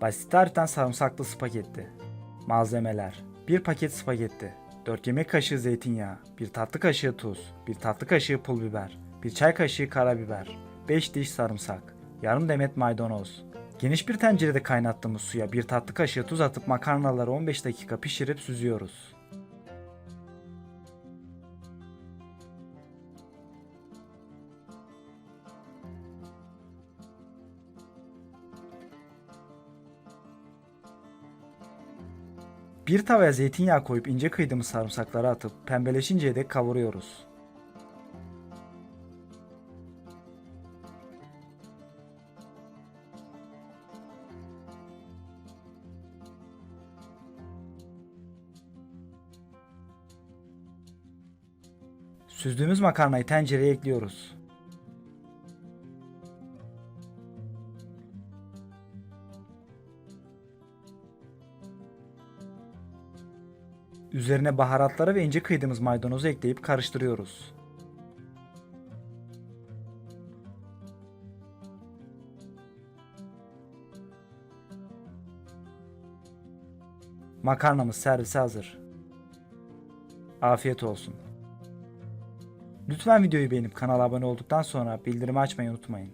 Basit tariften sarımsaklı spagetti. Malzemeler 1 paket spagetti, 4 yemek kaşığı zeytinyağı, 1 tatlı kaşığı tuz, 1 tatlı kaşığı pul biber, 1 çay kaşığı karabiber, 5 diş sarımsak, yarım demet maydanoz. Geniş bir tencerede kaynattığımız suya 1 tatlı kaşığı tuz atıp makarnaları 15 dakika pişirip süzüyoruz. Bir tavaya zeytinyağı koyup ince kıydığımız sarımsakları atıp pembeleşinceye dek kavuruyoruz. Süzdüğümüz makarnayı tencereye ekliyoruz. Üzerine baharatları ve ince kıydığımız maydanozu ekleyip karıştırıyoruz. Makarnamız servise hazır. Afiyet olsun. Lütfen videoyu beğenip kanala abone olduktan sonra bildirimi açmayı unutmayın.